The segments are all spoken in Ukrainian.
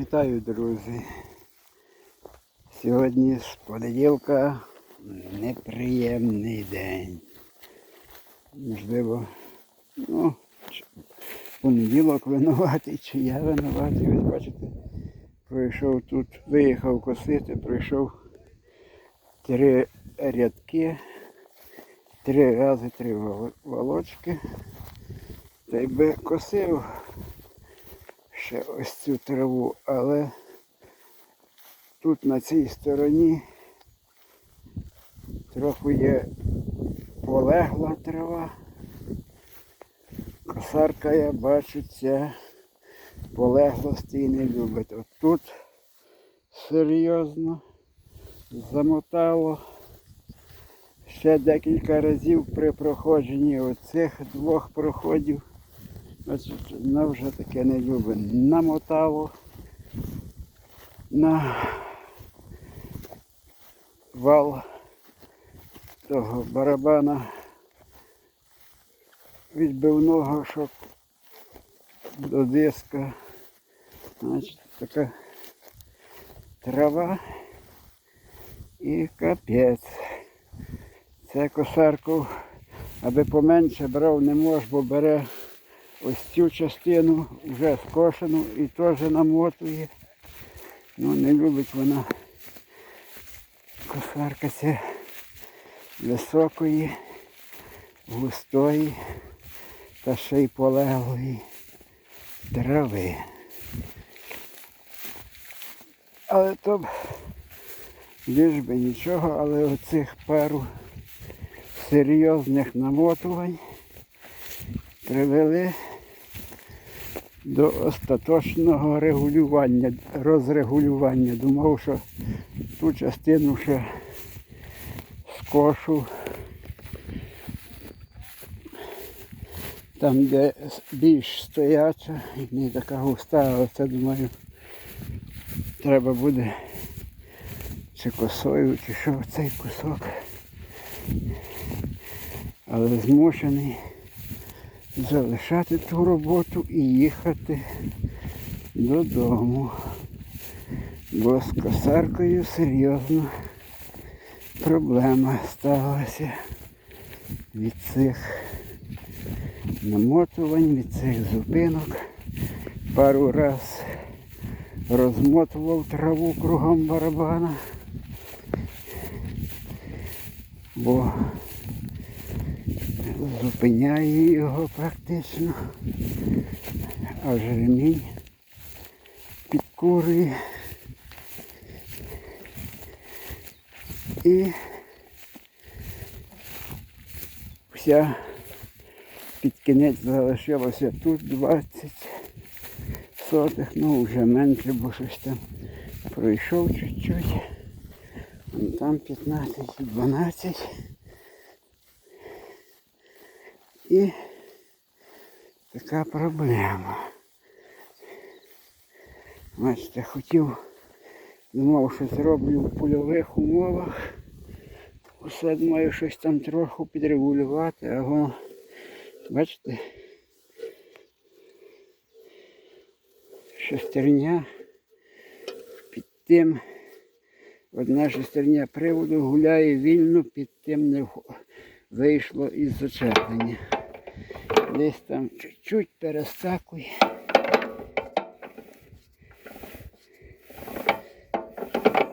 Вітаю, друзі. Сьогодні з понеділка неприємний день. Можливо, ну, понеділок винуватий, чи я винуватий. Ось бачите, пройшов тут, виїхав косити, пройшов три рядки, три рази три волочки. Та й би косив ще ось цю траву, але тут на цій стороні трохи є полегла трава. Косарка, я бачу, ця полеглості не любить. От тут серйозно замотало. Ще декілька разів при проходженні оцих двох проходів вона вже таке не любить. Намотало на вал того барабана відбивного, щоб до диска. Значить, така трава і капець. Це косарку, аби поменше брав не мож, бо бере ось цю частину вже скошену і теж намотує. Ну не любить вона косарка ця високої, густої та ще й полеглої трави. Але то лиш би нічого, але оцих пару серйозних намотувань привели до остаточного регулювання, розрегулювання. Думав, що ту частину ще скошу. Там, де більш стояча і не така густа, але це думаю, треба буде чи косою, чи що цей кусок. Але змушений залишати ту роботу і їхати додому. Бо з косаркою серйозна проблема сталася від цих намотувань, від цих зупинок. Пару раз розмотував траву кругом барабана, бо зупиняє його практично, аж ремінь підкурює. І вся під кінець залишилося тут 20 сотих, ну вже менше, бо щось там пройшов чуть-чуть. Там 15 і 12. І така проблема. Бачите, хотів, думав, що зроблю в польових умовах. Усе думаю, щось там трохи підрегулювати, а воно, бачите, шестерня під тим, одна шестерня приводу гуляє вільно, під тим не вийшло із зачеплення. Десь там чуть-чуть перескакує.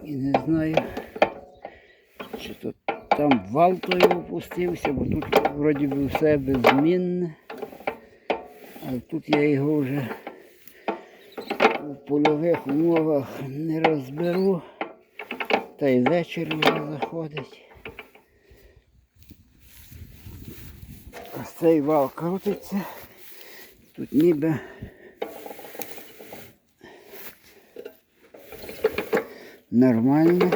І не знаю, чи то там вал той опустився, бо тут вроді би все беззмінне. А тут я його вже у польових умовах не розберу. Та й вечір вже заходить. Цей вал крутиться. Тут ніби нормальне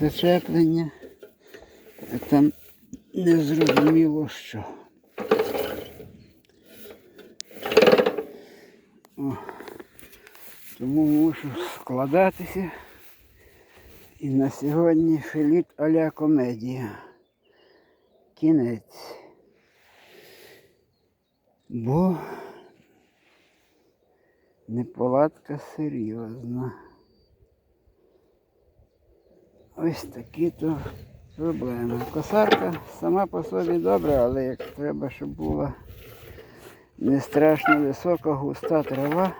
зачеплення, а там незрозуміло що. О, тому мушу складатися. І на сьогодні філіт аля комедія. Кінець. Бо Неполадка серйозна. Ось такі то проблеми. Косарка сама по собі добра, але як треба, щоб була не страшно висока, густа трава,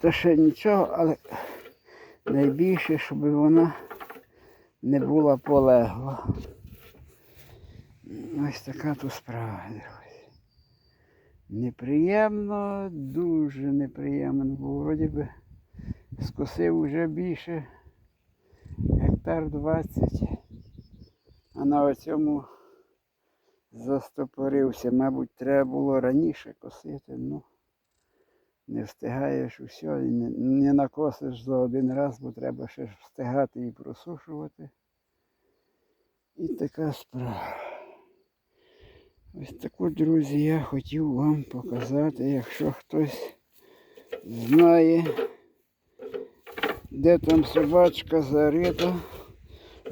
то ще нічого, але найбільше, щоб вона не була полегла. Ось така тут справа, друзі. Неприємно, дуже неприємно, бо вроді би скосив вже більше гектар 20, а на оцьому застопорився. Мабуть, треба було раніше косити, ну не встигаєш усе і не, не накосиш за один раз, бо треба ще встигати і просушувати. І така справа. Ось таку, друзі, я хотів вам показати, якщо хтось знає, де там собачка зарита,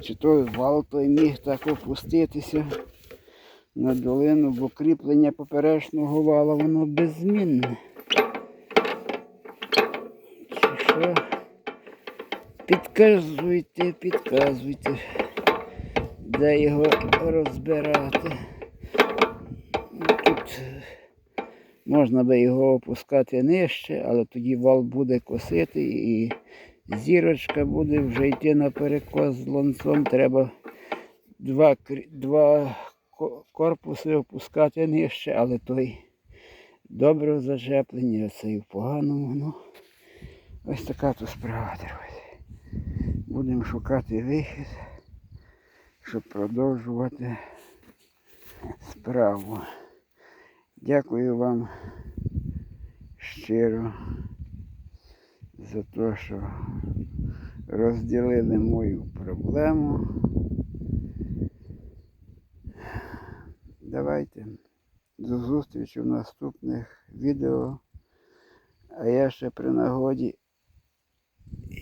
чи той вал той міг так опуститися на долину, бо кріплення поперечного вала, воно беззмінне. Чи що? Підказуйте, підказуйте, де його розбирати. Тут можна би його опускати нижче, але тоді вал буде косити і зірочка буде вже йти на перекос з ланцом. Треба два, два корпуси опускати нижче, але той добре зачеплення, цей в поганому. Ну, ось така то справа, друзі. Будемо шукати вихід, щоб продовжувати справу. Дякую вам щиро за те, що розділили мою проблему. Давайте до зустрічі в наступних відео. А я ще при нагоді,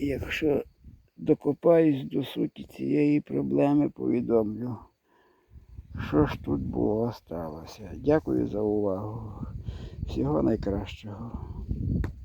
якщо докопаюсь до суті цієї проблеми, повідомлю. Що ж тут було сталося? Дякую за увагу. Всього найкращого.